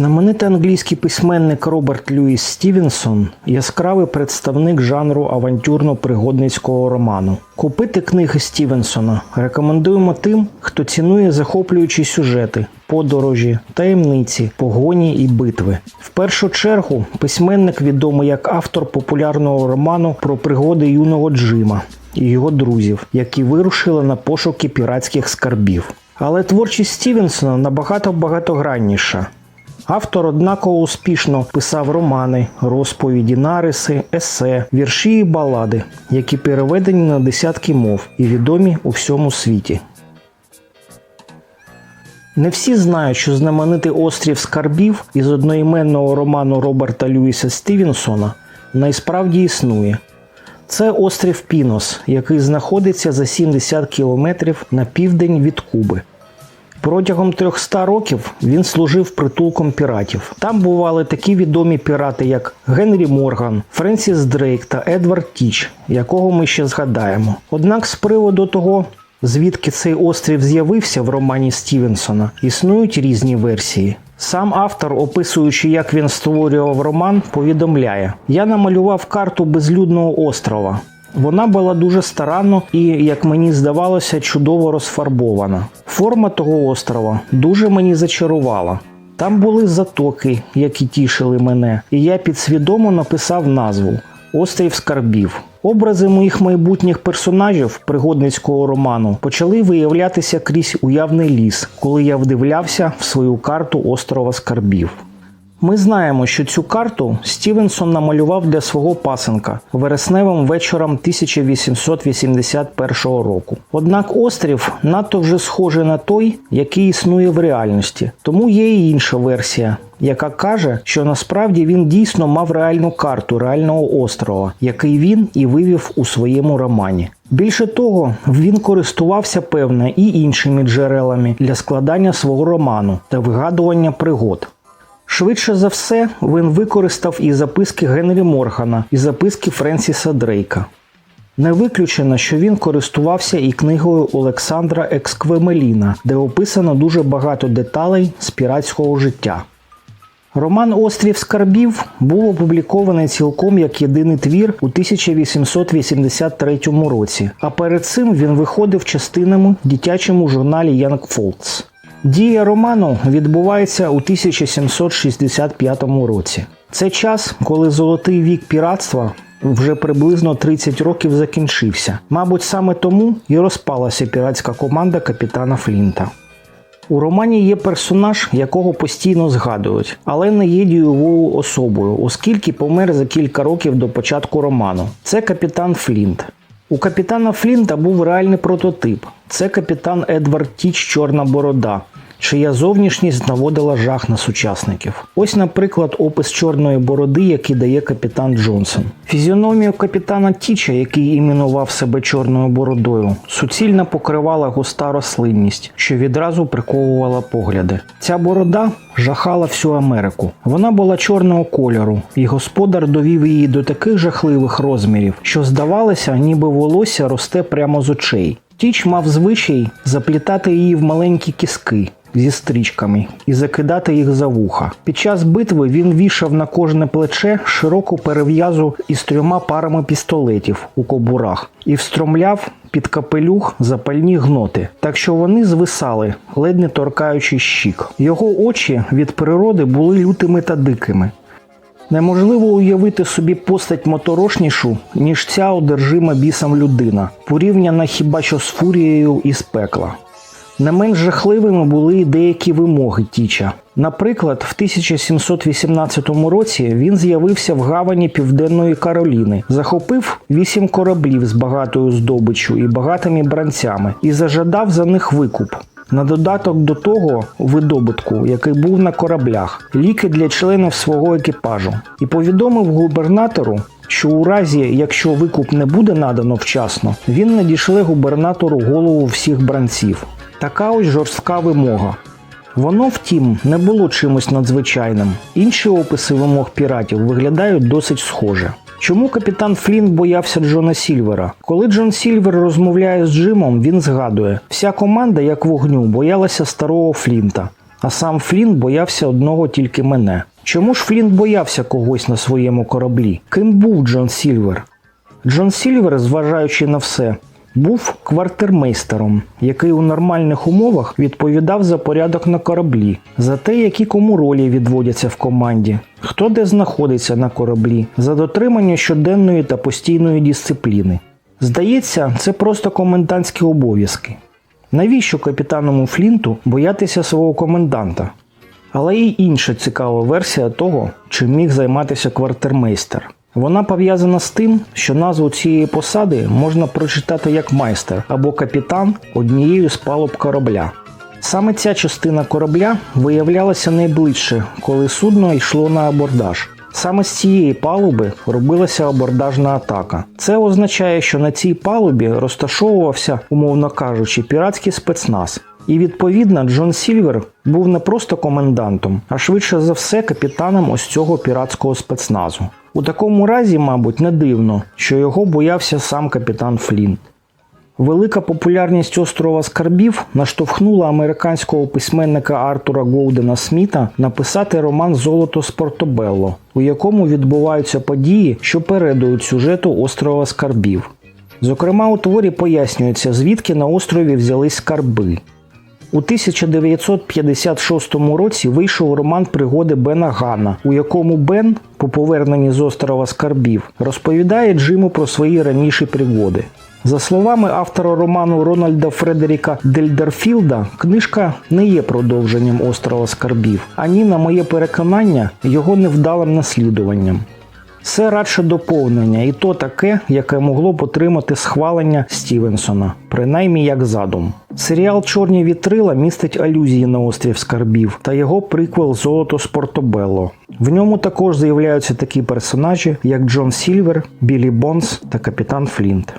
Знаменитий англійський письменник Роберт Льюіс Стівенсон яскравий представник жанру авантюрно-пригодницького роману. Купити книги Стівенсона рекомендуємо тим, хто цінує захоплюючі сюжети, подорожі, таємниці, погоні і битви. В першу чергу письменник відомий як автор популярного роману про пригоди юного Джима і його друзів, які вирушили на пошуки піратських скарбів. Але творчість Стівенсона набагато багатогранніша. Автор однаково успішно писав романи, розповіді, нариси, есе, вірші і балади, які переведені на десятки мов і відомі у всьому світі. Не всі знають, що знаменитий острів скарбів із одноіменного роману Роберта Льюіса Стівенсона насправді існує. Це острів Пінос, який знаходиться за 70 кілометрів на південь від Куби. Протягом 300 років він служив притулком піратів. Там бували такі відомі пірати, як Генрі Морган, Френсіс Дрейк та Едвард Тіч, якого ми ще згадаємо. Однак з приводу того, звідки цей острів з'явився в романі Стівенсона, існують різні версії. Сам автор, описуючи, як він створював роман, повідомляє: Я намалював карту безлюдного острова. Вона була дуже старанно і, як мені здавалося, чудово розфарбована. Форма того острова дуже мені зачарувала. Там були затоки, які тішили мене, і я підсвідомо написав назву Острів Скарбів. Образи моїх майбутніх персонажів пригодницького роману почали виявлятися крізь уявний ліс, коли я вдивлявся в свою карту острова Скарбів. Ми знаємо, що цю карту Стівенсон намалював для свого пасенка вересневим вечором 1881 року. Однак острів надто вже схожий на той, який існує в реальності. Тому є і інша версія, яка каже, що насправді він дійсно мав реальну карту реального острова, який він і вивів у своєму романі. Більше того, він користувався певне і іншими джерелами для складання свого роману та вигадування пригод. Швидше за все, він використав і записки Генрі Моргана, і записки Френсіса Дрейка. Не виключено, що він користувався і книгою Олександра Ексквемеліна, де описано дуже багато деталей з піратського життя. Роман Острів Скарбів був опублікований цілком як єдиний твір у 1883 році, а перед цим він виходив частинами в дитячому журналі Young Folks. Дія роману відбувається у 1765 році. Це час, коли золотий вік піратства вже приблизно 30 років закінчився. Мабуть, саме тому і розпалася піратська команда капітана Флінта. У романі є персонаж, якого постійно згадують, але не є дієвою особою, оскільки помер за кілька років до початку роману. Це капітан Флінт. У капітана Флінта був реальний прототип. Це капітан Едвард Тіч Чорна Борода, чия зовнішність наводила жах на сучасників. Ось, наприклад, опис чорної бороди, який дає капітан Джонсон. Фізіономію капітана Тіча, який іменував себе чорною бородою, суцільно покривала густа рослинність, що відразу приковувала погляди. Ця борода жахала всю Америку. Вона була чорного кольору, і господар довів її до таких жахливих розмірів, що здавалося, ніби волосся росте прямо з очей. Тіч мав звичай заплітати її в маленькі кіски зі стрічками і закидати їх за вуха. Під час битви він вішав на кожне плече широку перев'язу із трьома парами пістолетів у кобурах і встромляв під капелюх запальні гноти, так що вони звисали, ледь не торкаючи щік. Його очі від природи були лютими та дикими. Неможливо уявити собі постать моторошнішу, ніж ця одержима бісом людина, порівняна хіба що з фурією із пекла. Не менш жахливими були й деякі вимоги Тіча. Наприклад, в 1718 році він з'явився в гавані Південної Кароліни, захопив вісім кораблів з багатою здобиччю і багатими бранцями і зажадав за них викуп. На додаток до того видобутку, який був на кораблях, ліки для членів свого екіпажу, і повідомив губернатору, що у разі, якщо викуп не буде надано вчасно, він надішле губернатору голову всіх бранців. Така ось жорстка вимога. Воно, втім, не було чимось надзвичайним. Інші описи вимог піратів виглядають досить схоже. Чому капітан Флін боявся Джона Сільвера? Коли Джон Сільвер розмовляє з Джимом, він згадує: вся команда, як вогню, боялася старого Флінта. а сам Флінт боявся одного тільки мене. Чому ж Флінт боявся когось на своєму кораблі? Ким був Джон Сільвер? Джон Сільвер, зважаючи на все, був квартирмейстером, який у нормальних умовах відповідав за порядок на кораблі, за те, які кому ролі відводяться в команді, хто де знаходиться на кораблі, за дотримання щоденної та постійної дисципліни. Здається, це просто комендантські обов'язки. Навіщо капітаному Флінту боятися свого коменданта? Але є інша цікава версія того, чим міг займатися квартирмейстер. Вона пов'язана з тим, що назву цієї посади можна прочитати як майстер або капітан однією з палуб корабля. Саме ця частина корабля виявлялася найближче, коли судно йшло на абордаж. Саме з цієї палуби робилася абордажна атака. Це означає, що на цій палубі розташовувався, умовно кажучи, піратський спецназ. І відповідно Джон Сільвер був не просто комендантом, а швидше за все капітаном ось цього піратського спецназу. У такому разі, мабуть, не дивно, що його боявся сам капітан Флінт. Велика популярність острова Скарбів наштовхнула американського письменника Артура Голдена Сміта написати роман Золото з Портобелло, у якому відбуваються події, що передують сюжету острова Скарбів. Зокрема, у творі пояснюється, звідки на острові взялись скарби. У 1956 році вийшов роман Пригоди Бена Гана, у якому Бен, по поверненні з острова Скарбів, розповідає Джиму про свої раніші пригоди. За словами автора роману Рональда Фредеріка Дельдерфілда, книжка не є продовженням острова Скарбів, ані, на моє переконання, його невдалим наслідуванням. Це радше доповнення, і то таке, яке могло б отримати схвалення Стівенсона, принаймні як задум. Серіал Чорні вітрила містить алюзії на острів Скарбів та його приквел Золото з Портобелло. В ньому також з'являються такі персонажі, як Джон Сільвер, Білі Бонс та Капітан Флінт.